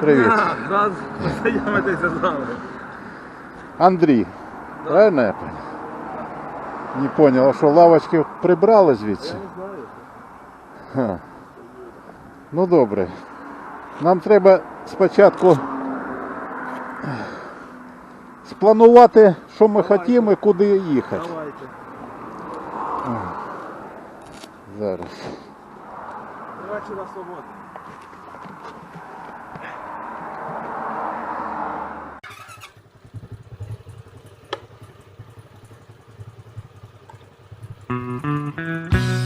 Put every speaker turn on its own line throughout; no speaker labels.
Доброго
Привіт.
дня! Рад познайомитися з вами.
Андрій. Правильно я понял? Не понял, а що лавочки прибрали звідси?
не знаю.
Ха. Ну добре. Нам треба спочатку спланувати, що ми хочемо і куди їхати.
Давайте.
Зараз.
До вечора свободи.
thank you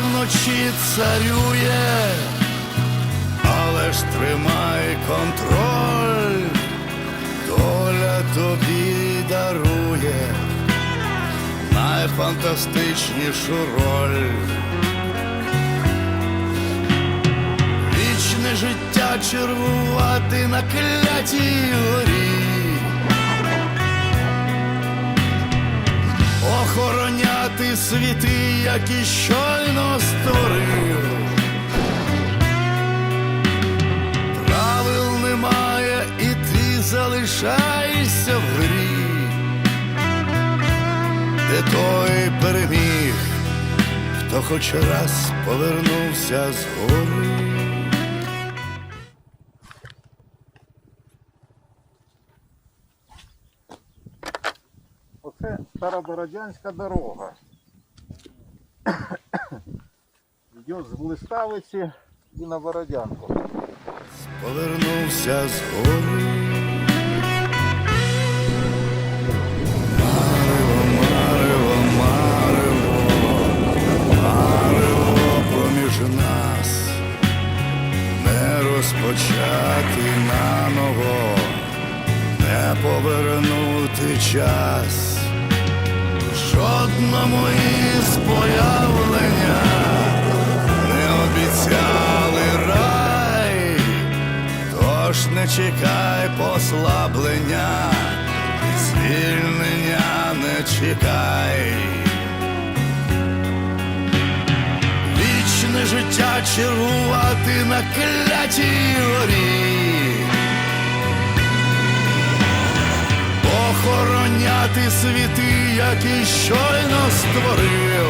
вночі царює, але ж тримай контроль, доля тобі дарує найфантастичнішу роль. Вічне життя червувати на клятій горі. Охороняти світи, які щойно створив. Правил немає, і ти залишаєшся в грі де той переміг, хто хоч раз повернувся з гори.
Старобородянська дорога. Йде з Блиставиці і на Бородянку.
Повернувся з гори. Жодному із появлення не обіцяли рай, тож не чекай послаблення, звільнення не чекай. Вічне життя чергувати на клятій горі. Охороняти світи, які щойно створив.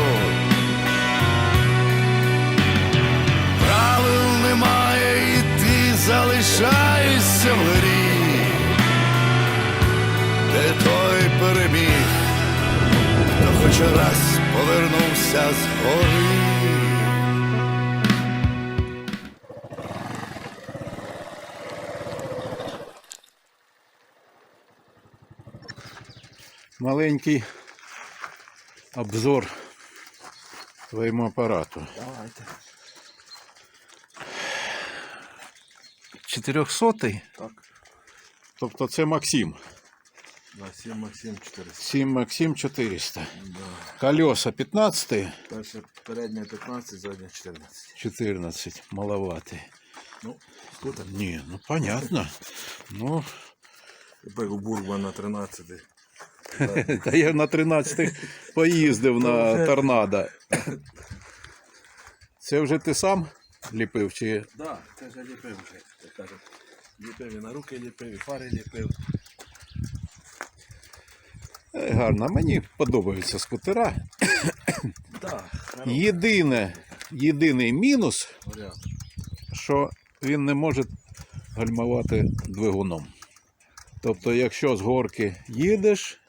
Правил немає, і ти залишаєшся в грі, де той переміг, хто хоч раз повернувся з гори.
Маленький обзор твоєму апарату.
Давайте.
400
Так.
Тобто це Максим.
Да, 7 Максим 400.
7 Максим 400.
Да.
Колеса 15,
Перше передня 15, задня 14.
14. Маловатий.
Ну, скутер.
Ні, ну понятно. Ну,
Тепер у Бурба на 13.
та я на 13 поїздив на торнадо. Це вже ти сам ліпив чи
Да, це вже ліпив вже, як кажуть. Ліпив і на руки ліпив, і фари ліпив.
Е, гарно. Мені подобаються скутера.
Да,
Єдине, єдиний мінус,
варіант.
що він не може гальмувати двигуном. Тобто, якщо з горки їдеш,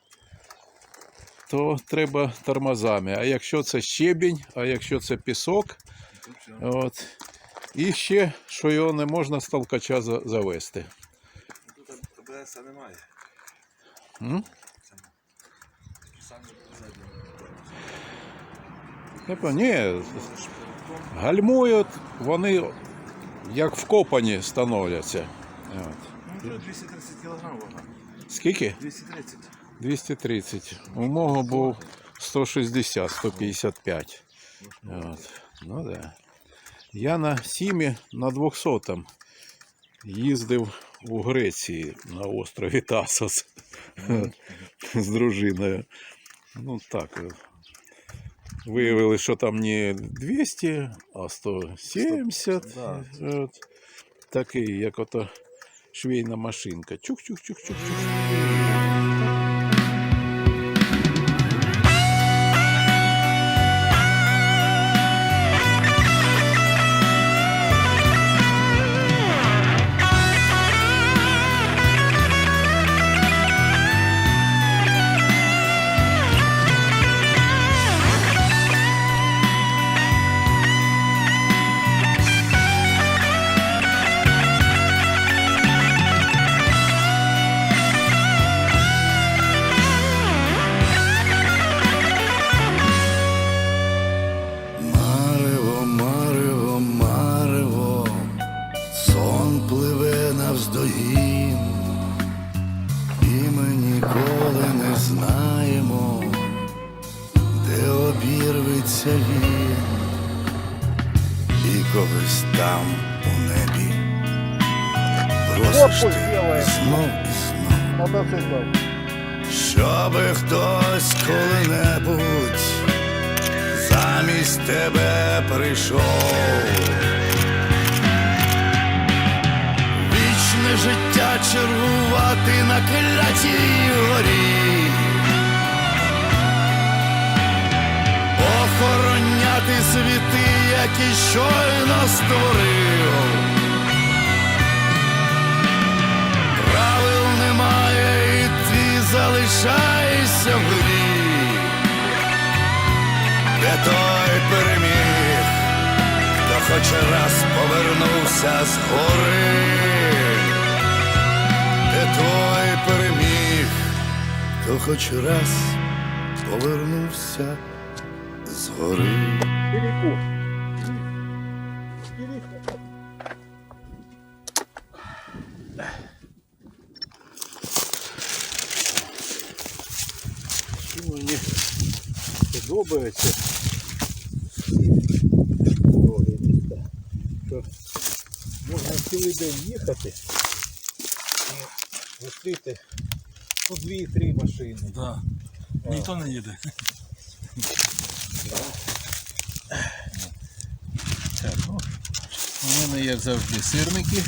то треба тормозами. А якщо це щебінь, а якщо це пісок, от, і ще, що його не можна з толкача завести.
Тут АБС немає.
М? Типа, ні, гальмують, вони як вкопані становляться. От.
Ну, тут 230 кг вага.
Скільки?
230.
230. У мого був 160, 155. От. Ну да. Я на Сімі на 200 їздив у Греції на острові Тасос з дружиною. Ну так. е, Виявили, що там не 200, а 170. От. Такий, як ото швейна машинка. Чух-чух-чух-чух.
Просиш ти знов і знов.
Мотоцикл.
Щоби хтось коли-небудь замість тебе прийшов. Вічне життя чергувати на клятій горі. Охороняти світи, які щойно створив. Ти в грі, де той переміг, хто хоч раз повернувся з гори, де той переміг, хто хоч раз повернувся з гори.
Подобається дороги міста, що можна цілий день їхати і зустріти по дві-три машини.
Да. Ніхто не їде.
Так, ну, у мене, як завжди, сирники.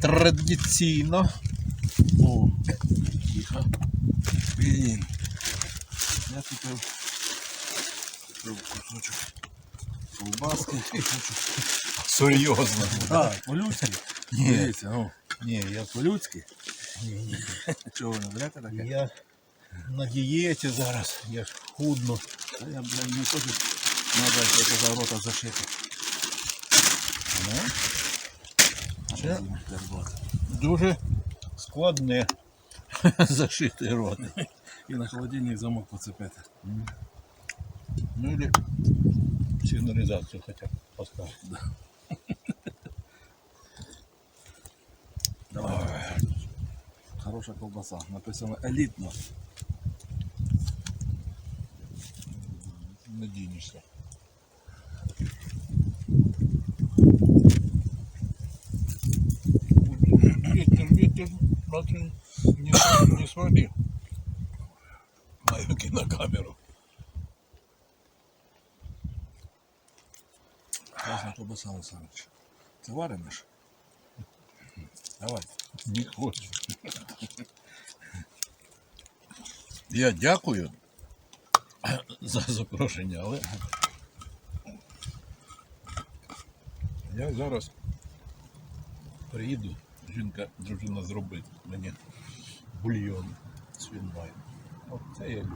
Традиційно.
О, тихо. Блін. купив кусочок ковбаски.
Серйозно.
Так, по-людськи.
Ні.
Дивіться, ну,
Ні, я,
по-людськи. Чого ви не берете таке?
я на дієті зараз, я ж худну.
Та я, блядь, не хочу. Надо, як я казав, рота зашити.
Ну,
Це
Це дуже складне зашити рот.
І на холодильник замок поцепити.
Ну или сигнализацию хотя бы поставить.
Давай. Хороша ковбаса. Написано елітно.
Наденешься. Ветер, ветер, смотри, не, не свали
Ковбаса, Олександрович. Це варениш? Давай.
Не хочу. Я дякую за запрошення, але Я зараз приїду, жінка, дружина зробить мені бульйон свиной. От це я люблю.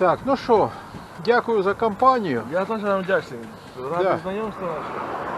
Так, ну що, дякую за компанію.
Я теж вам вдячний. Радий
Да.
знайомства наше.